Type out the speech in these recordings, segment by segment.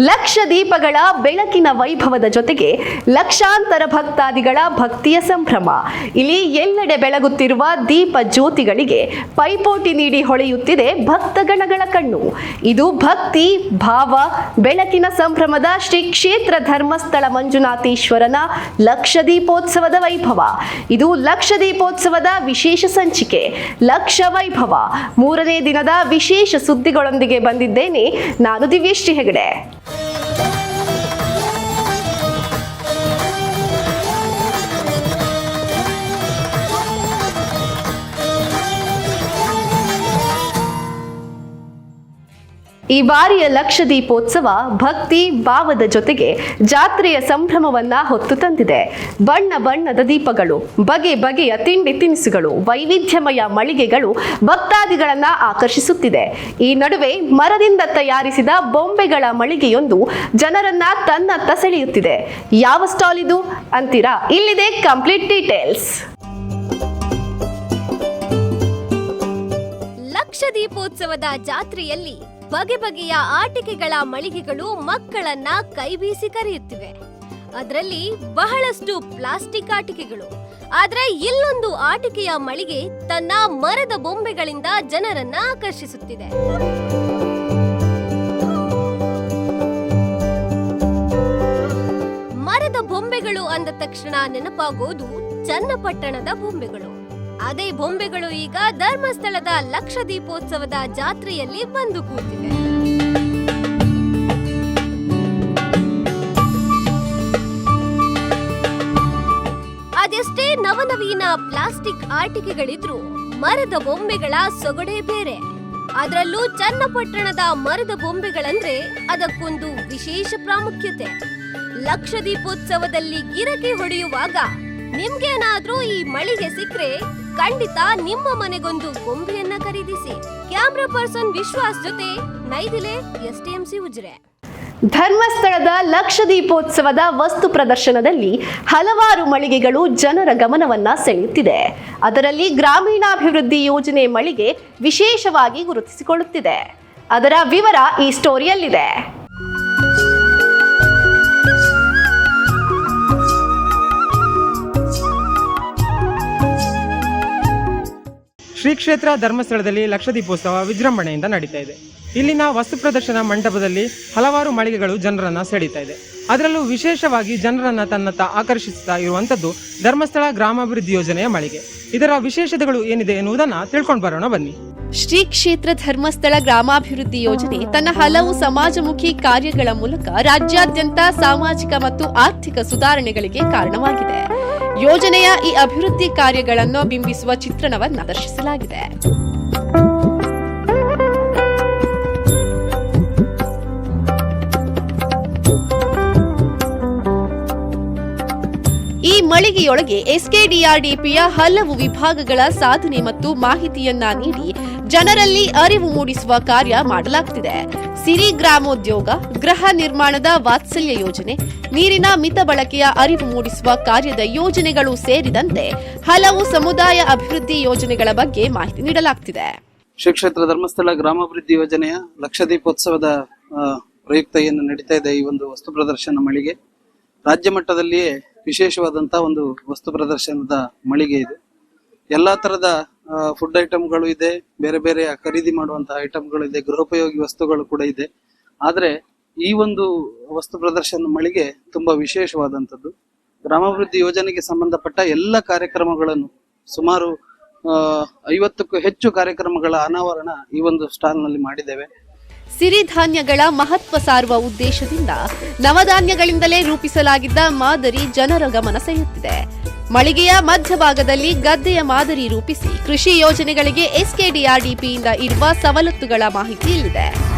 ಲಕ್ಷ ದೀಪಗಳ ಬೆಳಕಿನ ವೈಭವದ ಜೊತೆಗೆ ಲಕ್ಷಾಂತರ ಭಕ್ತಾದಿಗಳ ಭಕ್ತಿಯ ಸಂಭ್ರಮ. ಇಲ್ಲಿ ಎಲ್ಲೆಡೆ ಬೆಳಗುತ್ತಿರುವ ದೀಪ ಜ್ಯೋತಿಗಳಿಗೆ ಪೈಪೋಟಿ ನೀಡಿ ಹೊಳೆಯುತ್ತಿದೆ ಭಕ್ತಗಣಗಳ ಕಣ್ಣು. ಇದು ಭಕ್ತಿ, ಭಾವ, ಬೆಳಕಿನ ಸಂಭ್ರಮದ ಶ್ರೀ ಕ್ಷೇತ್ರ ಧರ್ಮಸ್ಥಳ ಮಂಜುನಾಥೇಶ್ವರನ ಲಕ್ಷ ದೀಪೋತ್ಸವದ ವೈಭವ. ಇದು ಲಕ್ಷ ದೀಪೋತ್ಸವದ ವಿಶೇಷ ಸಂಚಿಕೆ. ಲಕ್ಷ ವೈಭವ. ಮೂರನೇ ದಿನದ ವಿಶೇಷ ಸುದ್ದಿಗಳೊಂದಿಗೆ ಬಂದಿದ್ದೇನೆ. ನಾನು ದಿವ್ಯಶ್ರೀ ಹೆಗಡೆ ಈ ಬಾರಿಯ ಲಕ್ಷ ದೀಪೋತ್ಸವ ಭಕ್ತಿ ಭಾವದ ಜೊತೆಗೆ ಜಾತ್ರೆಯ ಸಂಭ್ರಮವನ್ನ ಹೊತ್ತು ತಂದಿದೆ. ಬಣ್ಣ ಬಣ್ಣದ ದೀಪಗಳು, ಬಗೆ ಬಗೆಯ ತಿಂಡಿ ತಿನಿಸುಗಳು, ವೈವಿಧ್ಯಮಯ ಮಳಿಗೆಗಳು ಭಕ್ತಾದಿಗಳನ್ನ ಆಕರ್ಷಿಸುತ್ತಿದೆ. ಈ ನಡುವೆ ಮರದಿಂದ ತಯಾರಿಸಿದ ಬೊಂಬೆಗಳ ಮಳಿಗೆಯೊಂದು ಜನರನ್ನ ತನ್ನತ್ತ ಸೆಳೆಯುತ್ತಿದೆ ಯಾವ ಸ್ಟಾಲ್ ಇದು? ಅಂತೀರಾ? ಇಲ್ಲಿದೆ ಕಂಪ್ಲೀಟ್ ಡೀಟೇಲ್ಸ್. ಲಕ್ಷ ದೀಪೋತ್ಸವದ ಜಾತ್ರೆಯಲ್ಲಿ ಬಗೆ ಬಗೆಯ ಆಟಿಕೆಗಳ ಮಳಿಗೆಗಳು ಮಕ್ಕಳನ್ನ ಕೈಬೀಸಿ ಕರೆಯುತ್ತಿವೆ. ಅದರಲ್ಲಿ ಬಹಳಷ್ಟು ಪ್ಲಾಸ್ಟಿಕ್ ಆಟಿಕೆಗಳು. ಆದ್ರೆ ಇಲ್ಲೊಂದು ಆಟಿಕೆಯ ಮಳಿಗೆ ತನ್ನ ಮರದ ಬೊಂಬೆಗಳಿಂದ ಜನರನ್ನ ಆಕರ್ಷಿಸುತ್ತಿದೆ. ಮರದ ಬೊಂಬೆಗಳು ಅಂದ ತಕ್ಷಣ ನೆನಪಾಗೋದು ಚನ್ನಪಟ್ಟಣದ ಬೊಂಬೆಗಳು. ಅದೇ ಬೊಂಬೆಗಳು ಈಗ ಧರ್ಮಸ್ಥಳದ ಲಕ್ಷ ದೀಪೋತ್ಸವದ ಜಾತ್ರೆಯಲ್ಲಿ ಬಂದು ಕೂತಿವೆ ಅದೆಷ್ಟೇ ನವನವೀನ ಪ್ಲಾಸ್ಟಿಕ್ ಆಟಿಕೆಗಳಿದ್ರು ಮರದ ಬೊಂಬೆಗಳ ಸೊಗಡೆ ಬೇರೆ. ಅದರಲ್ಲೂ ಚನ್ನಪಟ್ಟಣದ ಮರದ ಬೊಂಬೆಗಳಂದ್ರೆ ಅದಕ್ಕೊಂದು ವಿಶೇಷ ಪ್ರಾಮುಖ್ಯತೆ. ಲಕ್ಷ ದೀಪೋತ್ಸವದಲ್ಲಿ ಗಿರಕಿ ಹೊಡೆಯುವಾಗ ನಿಮ್ಗೇನಾದ್ರೂ ಈ ಮಳಿಗೆ ಸಿಕ್ರೆ ಖಂಡಿತ ನಿಮ್ಮ ಮನೆಗೊಂದು ಗೊಂಬೆಯನ್ನ ಖರೀದಿಸಿ. ಕ್ಯಾಮ್ರಾ ಪರ್ಸನ್ ವಿಶ್ವಾಸ್ ಜೊತೆ ನೈದಿಲೆ ಸಿ ಉಜ್ರೆ. ಧರ್ಮಸ್ಥಳದ ಲಕ್ಷ ದೀಪೋತ್ಸವದ ವಸ್ತು ಪ್ರದರ್ಶನದಲ್ಲಿ ಹಲವಾರು ಮಳಿಗೆಗಳು ಜನರ ಗಮನವನ್ನ ಸೆಳೆಯುತ್ತಿದೆ. ಅದರಲ್ಲಿ ಗ್ರಾಮೀಣಾಭಿವೃದ್ಧಿ ಯೋಜನೆ ಮಳಿಗೆ ವಿಶೇಷವಾಗಿ ಗುರುತಿಸಿಕೊಳ್ಳುತ್ತಿದೆ. ಅದರ ವಿವರ ಈ ಸ್ಟೋರಿಯಲ್ಲಿದೆ. ಶ್ರೀ ಕ್ಷೇತ್ರ ಧರ್ಮಸ್ಥಳದಲ್ಲಿ ಲಕ್ಷ ದೀಪೋತ್ಸವ ವಿಜೃಂಭಣೆಯಿಂದ ನಡೀತಾ ಇದೆ. ಇಲ್ಲಿನ ವಸ್ತು ಪ್ರದರ್ಶನ ಮಂಟಪದಲ್ಲಿ ಹಲವಾರು ಮಳಿಗೆಗಳು ಜನರನ್ನ ಸೆಳೀತಾ ಇದೆ. ಅದರಲ್ಲೂ ವಿಶೇಷವಾಗಿ ಜನರನ್ನ ತನ್ನತ್ತ ಆಕರ್ಷಿಸುತ್ತಾ ಇರುವಂಥದ್ದು ಧರ್ಮಸ್ಥಳ ಗ್ರಾಮಾಭಿವೃದ್ಧಿ ಯೋಜನೆಯ ಮಳಿಗೆ. ಇದರ ವಿಶೇಷತೆಗಳು ಏನಿದೆ ಎನ್ನುವುದನ್ನ ತಿಳ್ಕೊಂಡು ಬರೋಣ ಬನ್ನಿ. ಶ್ರೀ ಕ್ಷೇತ್ರ ಧರ್ಮಸ್ಥಳ ಗ್ರಾಮಾಭಿವೃದ್ಧಿ ಯೋಜನೆ ತನ್ನ ಹಲವು ಸಮಾಜಮುಖಿ ಕಾರ್ಯಗಳ ಮೂಲಕ ರಾಜ್ಯಾದ್ಯಂತ ಸಾಮಾಜಿಕ ಮತ್ತು ಆರ್ಥಿಕ ಸುಧಾರಣೆಗಳಿಗೆ ಕಾರಣವಾಗಿದೆ. ಯೋಜನೆಯ ಈ ಅಭಿವೃದ್ಧಿ ಕಾರ್ಯಗಳನ್ನು ಬಿಂಬಿಸುವ ಚಿತ್ರಣವನ್ನು ದರ್ಶಿಸಲಾಗಿದೆ. ಈ ಮಳಿಗೆಯೊಳಗೆ ಎಸ್ಕೆಡಿಆರ್ಡಿಪಿಯ ಹಲವು ವಿಭಾಗಗಳ ಸಾಧನೆ ಮತ್ತು ಮಾಹಿತಿಯನ್ನ ನೀಡಿ ಜನರಲ್ಲಿ ಅರಿವು ಮೂಡಿಸುವ ಕಾರ್ಯ ಮಾಡಲಾಗುತ್ತಿದೆ ಸಿರಿ ಗ್ರಾಮೋದ್ಯೋಗ, ಗೃಹ ನಿರ್ಮಾಣದ ವಾತ್ಸಲ್ಯ ಯೋಜನೆ, ನೀರಿನ ಮಿತ ಬಳಕೆಯ ಅರಿವು ಮೂಡಿಸುವ ಕಾರ್ಯದ ಯೋಜನೆಗಳು ಸೇರಿದಂತೆ ಹಲವು ಸಮುದಾಯ ಅಭಿವೃದ್ಧಿ ಯೋಜನೆಗಳ ಬಗ್ಗೆ ಮಾಹಿತಿ ನೀಡಲಾಗುತ್ತಿದೆ ಶ್ರೀ ಕ್ಷೇತ್ರ ಧರ್ಮಸ್ಥಳ ಗ್ರಾಮಾಭಿವೃದ್ಧಿ ಯೋಜನೆಯ ಲಕ್ಷ ದೀಪೋತ್ಸವದ ಪ್ರಯುಕ್ತ ಏನು ನಡೀತಾ ಇದೆ ಈ ಒಂದು ವಸ್ತು ಪ್ರದರ್ಶನ ಮಳಿಗೆ. ರಾಜ್ಯ ಮಟ್ಟದಲ್ಲಿಯೇ ವಿಶೇಷವಾದಂತಹ ಒಂದು ವಸ್ತು ಪ್ರದರ್ಶನದ ಮಳಿಗೆ ಇದು. ಎಲ್ಲಾ ತರದ ಫುಡ್ ಐಟಮ್ಗಳು ಇದೆ, ಬೇರೆ ಬೇರೆ ಖರೀದಿ ಮಾಡುವಂತಹ ಐಟಮ್ಗಳು ಇದೆ, ಗೃಹೋಪಯೋಗಿ ವಸ್ತುಗಳು ಕೂಡ ಇದೆ. ಆದರೆ ಈ ಒಂದು ವಸ್ತು ಪ್ರದರ್ಶನ ಮಳಿಗೆ ತುಂಬಾ ವಿಶೇಷವಾದಂಥದ್ದು. ಗ್ರಾಮಾಭಿವೃದ್ಧಿ ಯೋಜನೆಗೆ ಸಂಬಂಧಪಟ್ಟ ಎಲ್ಲ ಕಾರ್ಯಕ್ರಮಗಳನ್ನು ಸುಮಾರು ಐವತ್ತಕ್ಕೂ ಹೆಚ್ಚು ಕಾರ್ಯಕ್ರಮಗಳ ಅನಾವರಣ ಈ ಒಂದು ಸ್ಟಾಲ್ನಲ್ಲಿ ಮಾಡಿದ್ದೇವೆ. ಸಿರಿಧಾನ್ಯಗಳ ಮಹತ್ವ ಸಾರುವ ಉದ್ದೇಶದಿಂದ ನವಧಾನ್ಯಗಳಿಂದಲೇ ರೂಪಿಸಲಾಗಿದ್ದ ಮಾದರಿ ಜನರ ಗಮನ ಸೆಳೆಯುತ್ತಿದೆ. ಮಳಿಗೆಯ ಮಧ್ಯಭಾಗದಲ್ಲಿ ಗದ್ದೆಯ ಮಾದರಿ ರೂಪಿಸಿ ಕೃಷಿ ಯೋಜನೆಗಳಿಗೆ ಎಸ್ಕೆಡಿಆರ್ಡಿಪಿಯಿಂದ ಇರುವ ಸವಲತ್ತುಗಳ ಮಾಹಿತಿ ಇಲ್ಲಿದೆ.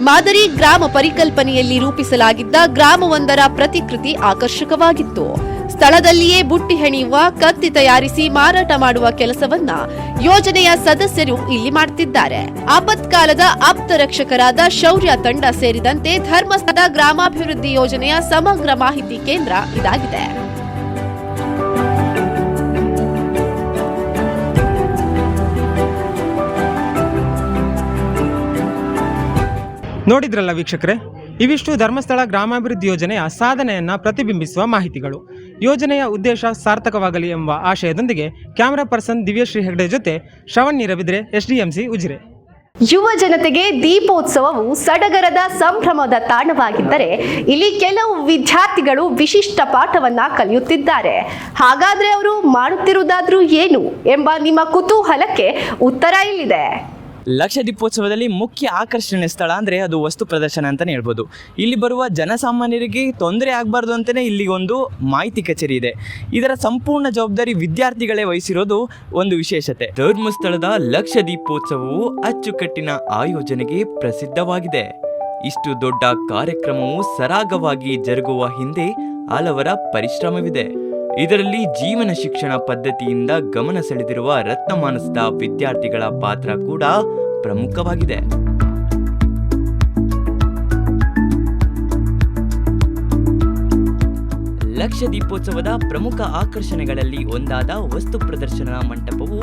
ಮಾದರಿ ಗ್ರಾಮ ಪರಿಕಲ್ಪನೆಯಲ್ಲಿ ರೂಪಿಸಲಾಗಿದ್ದ ಗ್ರಾಮವೊಂದರ ಪ್ರತಿಕೃತಿ ಆಕರ್ಷಕವಾಗಿತ್ತು. ಸ್ಥಳದಲ್ಲಿಯೇ ಬುಟ್ಟಿ ಹೆಣೆಯುವ, ಕತ್ತಿ ತಯಾರಿಸಿ ಮಾರಾಟ ಮಾಡುವ ಕೆಲಸವನ್ನ ಯೋಜನೆಯ ಸದಸ್ಯರು ಇಲ್ಲಿ ಮಾಡುತ್ತಿದ್ದಾರೆ ಆಪತ್ಕಾಲದ ಆಪ್ತ ರಕ್ಷಕರಾದ ಶೌರ್ಯ ತಂಡ ಸೇರಿದಂತೆ ಧರ್ಮಸ್ಥಳ ಗ್ರಾಮಾಭಿವೃದ್ಧಿ ಯೋಜನೆಯ ಸಮಗ್ರ ಮಾಹಿತಿ ಕೇಂದ್ರ ಇದಾಗಿದೆ. ನೋಡಿದ್ರಲ್ಲ ವೀಕ್ಷಕರೇ? ಇವಿಷ್ಟು ಧರ್ಮಸ್ಥಳ ಗ್ರಾಮಾಭಿವೃದ್ಧಿ ಯೋಜನೆಯ ಸಾಧನೆಯನ್ನು ಪ್ರತಿಬಿಂಬಿಸುವ ಮಾಹಿತಿಗಳು. ಯೋಜನೆಯ ಉದ್ದೇಶ ಸಾರ್ಥಕವಾಗಲಿ ಎಂಬ ಆಶಯದೊಂದಿಗೆ ಕ್ಯಾಮರಾ ಪರ್ಸನ್ ದಿವ್ಯಶ್ರೀ ಹೆಗ್ಡೆ ಜೊತೆ Shravan Neerabidre S D M C Ujire. ಯುವ ಜನತೆಗೆ ದೀಪೋತ್ಸವವು ಸಡಗರದ ಸಂಭ್ರಮದ ತಾಣವಾಗಿದ್ದರೆ ಇಲ್ಲಿ ಕೆಲವು ವಿದ್ಯಾರ್ಥಿಗಳು ವಿಶಿಷ್ಟ ಪಾಠವನ್ನ ಕಲಿಯುತ್ತಿದ್ದಾರೆ. ಹಾಗಾದ್ರೆ ಅವರು ಮಾಡುತ್ತಿರುವುದಾದ್ರೂ ಏನು ಎಂಬ ನಿಮ್ಮ ಕುತೂಹಲಕ್ಕೆ ಉತ್ತರ ಇಲ್ಲಿದೆ. ಲಕ್ಷ ದೀಪೋತ್ಸವದಲ್ಲಿ ಮುಖ್ಯ ಆಕರ್ಷಣೆ ಸ್ಥಳ ಅಂದರೆ ಅದು ವಸ್ತು ಪ್ರದರ್ಶನ ಅಂತಲೇ ಹೇಳ್ಬೋದು. ಇಲ್ಲಿ ಬರುವ ಜನಸಾಮಾನ್ಯರಿಗೆ ತೊಂದರೆ ಆಗಬಾರ್ದು ಅಂತಲೇ ಇಲ್ಲಿ ಒಂದು ಮಾಹಿತಿ ಕಚೇರಿ ಇದೆ. ಇದರ ಸಂಪೂರ್ಣ ಜವಾಬ್ದಾರಿ ವಿದ್ಯಾರ್ಥಿಗಳೇ ವಹಿಸಿರೋದು ಒಂದು ವಿಶೇಷತೆ. ಧರ್ಮಸ್ಥಳದ ಲಕ್ಷ ದೀಪೋತ್ಸವವು ಅಚ್ಚುಕಟ್ಟಿನ ಆಯೋಜನೆಗೆ ಪ್ರಸಿದ್ಧವಾಗಿದೆ. ಇಷ್ಟು ದೊಡ್ಡ ಕಾರ್ಯಕ್ರಮವು ಸರಾಗವಾಗಿ ಜರುಗುವ ಹಿಂದೆ ಹಲವರ ಪರಿಶ್ರಮವಿದೆ. ಇದರಲ್ಲಿ ಜೀವನ ಶಿಕ್ಷಣ ಪದ್ಧತಿಯಿಂದ ಗಮನ ಸೆಳೆದಿರುವ ರತ್ನಮಾನಸದ ವಿದ್ಯಾರ್ಥಿಗಳ ಪಾತ್ರ ಕೂಡ ಪ್ರಮುಖವಾಗಿದೆ. ಲಕ್ಷ ದೀಪೋತ್ಸವದ ಪ್ರಮುಖ ಆಕರ್ಷಣೆಗಳಲ್ಲಿ ಒಂದಾದ ವಸ್ತು ಪ್ರದರ್ಶನ ಮಂಟಪವು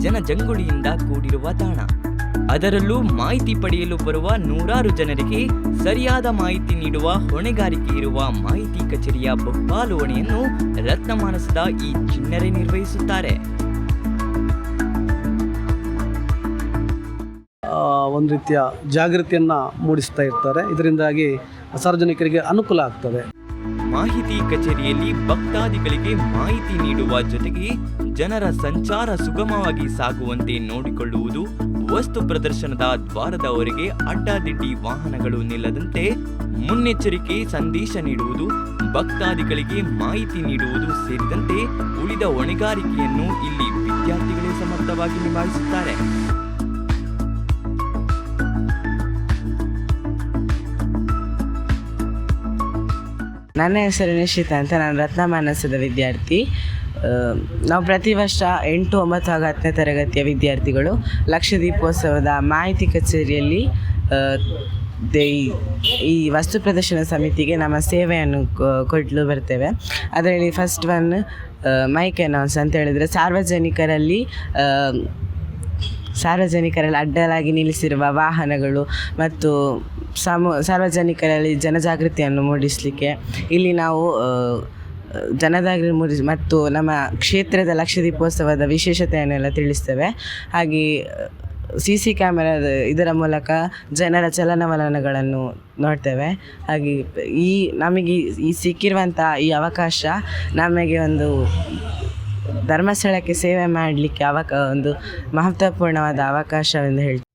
ಜನಜಂಗುಳಿಯಿಂದ ಕೂಡಿರುವ ತಾಣ. ಅದರಲ್ಲೂ ಮಾಹಿತಿ ಪಡೆಯಲು ಬರುವ ನೂರಾರು ಜನರಿಗೆ ಸರಿಯಾದ ಮಾಹಿತಿ ನೀಡುವ ಹೊಣೆಗಾರಿಕೆ ಇರುವ ಮಾಹಿತಿ ಕಚೇರಿಯ ಬಹುಪಾಲು ಹೊಣೆಯನ್ನು ರತ್ನಮಾನಸದ ಈ ಚಿನ್ನರೇ ನಿರ್ವಹಿಸುತ್ತಾರೆ. ಒಂದು ರೀತಿಯ ಜಾಗೃತಿಯನ್ನು ಮೂಡಿಸ್ತಾ ಇರ್ತಾರೆ. ಇದರಿಂದಾಗಿ ಸಾರ್ವಜನಿಕರಿಗೆ ಅನುಕೂಲ ಆಗ್ತದೆ. ಮಾಹಿತಿ ಕಚೇರಿಯಲ್ಲಿ ಭಕ್ತಾದಿಗಳಿಗೆ ಮಾಹಿತಿ ನೀಡುವ ಜೊತೆಗೆ ಜನರ ಸಂಚಾರ ಸುಗಮವಾಗಿ ಸಾಗುವಂತೆ ನೋಡಿಕೊಳ್ಳುವುದು ವಸ್ತು ಪ್ರದರ್ಶನದ ದ್ವಾರದವರೆಗೆ ಅಡ್ಡಾದಿಡ್ಡಿ ವಾಹನಗಳು ನಿಲ್ಲದಂತೆ ಮುನ್ನೆಚ್ಚರಿಕೆ ಸಂದೇಶ ನೀಡುವುದು, ಭಕ್ತಾದಿಗಳಿಗೆ ಮಾಹಿತಿ ನೀಡುವುದು ಸೇರಿದಂತೆ ಉಳಿದ ಹೊಣೆಗಾರಿಕೆಯನ್ನು ಇಲ್ಲಿ ವಿದ್ಯಾರ್ಥಿಗಳೇ ಸಮರ್ಥವಾಗಿ ನಿಭಾಯಿಸುತ್ತಾರೆ. ನನ್ನ ಹೆಸರು ನಿಶ್ಚಿತ ಅಂತ, ನಾನು ರತ್ನ ಮಾನಸದ ವಿದ್ಯಾರ್ಥಿ. ನಾವು ಪ್ರತಿ ವರ್ಷ ಎಂಟು, ಒಂಬತ್ತು ಹಾಗೂ ಹತ್ತನೇ ತರಗತಿಯ ವಿದ್ಯಾರ್ಥಿಗಳು ಲಕ್ಷ ದೀಪೋತ್ಸವದ ಮಾಹಿತಿ ಕಚೇರಿಯಲ್ಲಿ ಈ- ವಸ್ತು ಪ್ರದರ್ಶನ ಸಮಿತಿಗೆ ನಮ್ಮ ಸೇವೆಯನ್ನು ಕೊಡಲು ಬರ್ತೇವೆ. ಅದರಲ್ಲಿ ಫಸ್ಟ್ ಒನ್ ಮೈಕ್ ಅನೌನ್ಸ್ ಅಂತ ಹೇಳಿದರೆ ಸಾರ್ವಜನಿಕರಲ್ಲಿ ಸಾರ್ವಜನಿಕರಲ್ಲಿ ಅಡ್ಡಲಾಗಿ ನಿಲ್ಲಿಸಿರುವ ವಾಹನಗಳು ಮತ್ತು ಸಮೂ, ಸಾರ್ವಜನಿಕರಲ್ಲಿ ಜನಜಾಗೃತಿಯನ್ನು ಮೂಡಿಸಲಿಕ್ಕೆ ಇಲ್ಲಿ ನಾವು ಮೂರಿ ಮೂಡಿಸಿ ಮತ್ತು ನಮ್ಮ ಕ್ಷೇತ್ರದ ಲಕ್ಷ ದೀಪೋತ್ಸವದ ವಿಶೇಷತೆಯನ್ನೆಲ್ಲ ತಿಳಿಸ್ತೇವೆ. ಹಾಗೆ ಸಿ ಸಿ ಕ್ಯಾಮೆರಾದ ಇದರ ಮೂಲಕ ಜನರ ಚಲನವಲನಗಳನ್ನು ನೋಡ್ತೇವೆ. ಹಾಗೆ, ಈ ನಮಗೆ ಈ ಸಿಕ್ಕಿರುವಂಥ ಈ ಅವಕಾಶ ನಮಗೆ ಒಂದು ಧರ್ಮಸ್ಥಳಕ್ಕೆ ಸೇವೆ ಮಾಡಲಿಕ್ಕೆ ಅವಕ ಒಂದು ಮಹತ್ವಪೂರ್ಣವಾದ ಅವಕಾಶವೆಂದು ಹೇಳ್ತೀನಿ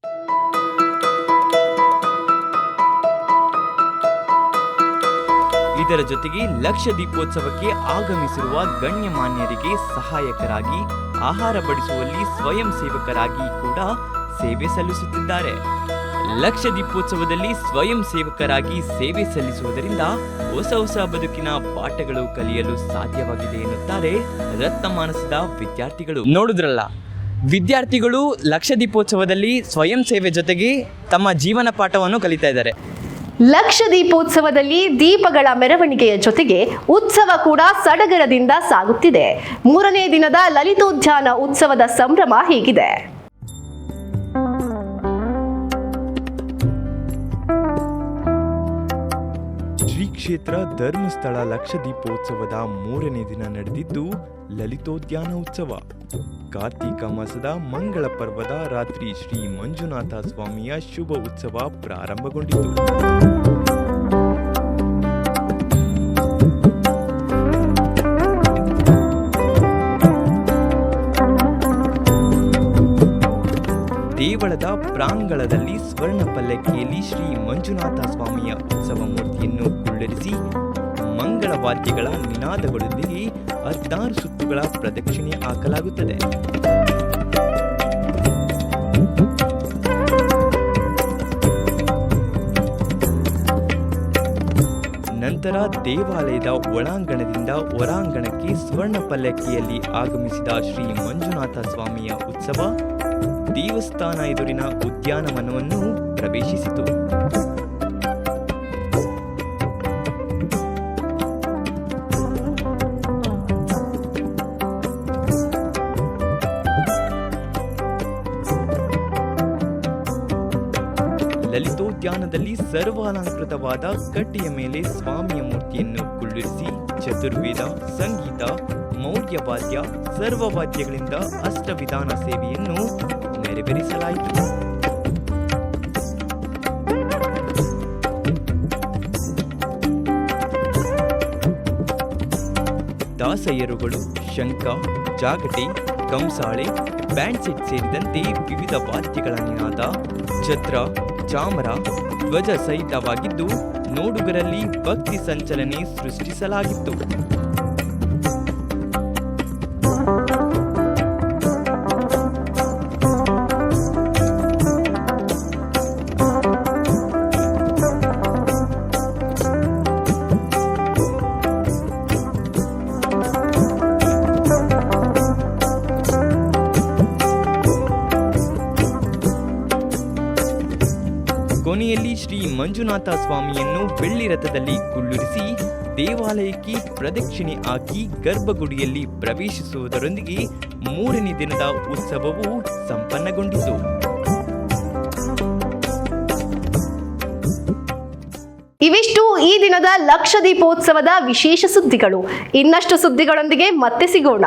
ಇದರ ಜೊತೆಗೆ ಲಕ್ಷ ದೀಪೋತ್ಸವಕ್ಕೆ ಆಗಮಿಸಿರುವ ಗಣ್ಯಮಾನ್ಯರಿಗೆ ಸಹಾಯಕರಾಗಿ ಆಹಾರ ಬಡಿಸುವಲ್ಲಿ ಸ್ವಯಂ ಸೇವಕರಾಗಿ ಕೂಡ ಸೇವೆ ಸಲ್ಲಿಸುತ್ತಿದ್ದಾರೆ. ಲಕ್ಷ ದೀಪೋತ್ಸವದಲ್ಲಿ ಸ್ವಯಂ ಸೇವಕರಾಗಿ ಸೇವೆ ಸಲ್ಲಿಸುವುದರಿಂದ ಹೊಸ ಹೊಸ ಬದುಕಿನ ಪಾಠಗಳು ಕಲಿಯಲು ಸಾಧ್ಯವಾಗಿದೆ ಎನ್ನುತ್ತಾರೆ ರತ್ನಮಾನಸದ ವಿದ್ಯಾರ್ಥಿಗಳು. ನೋಡಿದ್ರಲ್ಲ, ವಿದ್ಯಾರ್ಥಿಗಳು ಲಕ್ಷ ದೀಪೋತ್ಸವದಲ್ಲಿ ಸ್ವಯಂ ಸೇವೆ ಜೊತೆಗೆ ತಮ್ಮ ಜೀವನ ಪಾಠವನ್ನು ಕಲಿತಾ ಇದ್ದಾರೆ. ಲಕ್ಷ ದೀಪೋತ್ಸವದಲ್ಲಿ ದೀಪಗಳ ಮೆರವಣಿಗೆಯ ಜೊತೆಗೆ ಉತ್ಸವ ಕೂಡ ಸಡಗರದಿಂದ ಸಾಗುತ್ತಿದೆ. ಮೂರನೇ ದಿನದ ಲಲಿತೋದ್ಯಾನ ಉತ್ಸವದ ಸಂಭ್ರಮ ಹೀಗಿದೆ. ಶ್ರೀ ಕ್ಷೇತ್ರ ಧರ್ಮಸ್ಥಳ ಲಕ್ಷದೀಪೋತ್ಸವದ ಮೂರನೇ ದಿನ ನಡೆದಿದ್ದು ಲಲಿತೋದ್ಯಾನ ಉತ್ಸವ. ಕಾರ್ತೀಕ ಮಾಸದ ಮಂಗಳ ಪರ್ವದ ರಾತ್ರಿ ಶ್ರೀ ಮಂಜುನಾಥ ಸ್ವಾಮಿಯ ಶುಭ ಉತ್ಸವ ಪ್ರಾರಂಭಗೊಂಡಿತು. ದೇವಳದ ಪ್ರಾಂಗಣದಲ್ಲಿ ಸ್ವರ್ಣ ಪಲ್ಲಕ್ಕಿಯಲ್ಲಿ ಶ್ರೀ ಮಂಜುನಾಥ ಸ್ವಾಮಿಯ ಉತ್ಸವ ಮೂರ್ತಿಯನ್ನು ಕುಳ್ಳರಿಸಿ ಮಂಗಳ ವಾದ್ಯಗಳ ನಿನಾದಗಳೊಂದಿಗೆ ಹದಿನಾರು ಸುತ್ತುಗಳ ಪ್ರದಕ್ಷಿಣೆ ಹಾಕಲಾಗುತ್ತದೆ. ನಂತರ ದೇವಾಲಯದ ಒಳಾಂಗಣದಿಂದ ಹೊರಾಂಗಣಕ್ಕೆ ಸ್ವರ್ಣ ಪಲ್ಲಕ್ಕಿಯಲ್ಲಿ ಆಗಮಿಸಿದ ಶ್ರೀ ಮಂಜುನಾಥ ಸ್ವಾಮಿಯ ಉತ್ಸವ ದೇವಸ್ಥಾನ ಎದುರಿನ ಉದ್ಯಾನವನವನ್ನು ಪ್ರವೇಶಿಸಿತು. ಲಲಿತೋದ್ಯಾನದಲ್ಲಿ ಸರ್ವಾಲಂಕೃತವಾದ ಕಟ್ಟೆಯ ಮೇಲೆ ಸ್ವಾಮಿಯ ಮೂರ್ತಿಯನ್ನು ಕುಳ್ಳಿರಿಸಿ ಚತುರ್ವೇದ, ಸಂಗೀತ ಮೌರ್ಯವಾದ್ಯ ಸರ್ವವಾದ್ಯಗಳಿಂದ ಅಷ್ಟವಿಧಾನ ಸೇವೆಯನ್ನು ನೆರವೇರಿಸಲಾಯಿತು ದಾಸಯ್ಯರುಗಳು ಶಂಖ, ಜಾಗಟೆ, ಕಂಸಾಳೆ ಬ್ಯಾಂಡ್ ಸೆಟ್ ಸೇರಿದಂತೆ ವಿವಿಧ ವಾದ್ಯಗಳ ನಿನಾದ ಛತ್ರ ಚಾಮರ ಧ್ವಜ ಸಹಿತವಾಗಿದ್ದು ನೋಡುಗರಲ್ಲಿ ಭಕ್ತಿ ಸಂಚಲನೆ ಸೃಷ್ಟಿಸಲಾಗಿತ್ತು. ಮಂಜುನಾಥ ಸ್ವಾಮಿಯನ್ನು ಬೆಳ್ಳಿ ರಥದಲ್ಲಿ ಕುಳ್ಳಿರಿಸಿ ದೇವಾಲಯಕ್ಕೆ ಪ್ರದಕ್ಷಿಣೆ ಹಾಕಿ ಗರ್ಭಗುಡಿಯಲ್ಲಿ ಪ್ರವೇಶಿಸುವುದರೊಂದಿಗೆ ಮೂರನೇ ದಿನದ ಉತ್ಸವವು ಸಂಪನ್ನಗೊಂಡಿತು. ಇವಿಷ್ಟು ಈ ದಿನದ ಲಕ್ಷ ದೀಪೋತ್ಸವದ ವಿಶೇಷ ಸುದ್ದಿಗಳು. ಇನ್ನಷ್ಟು ಸುದ್ದಿಗಳೊಂದಿಗೆ ಮತ್ತೆ ಸಿಗೋಣ.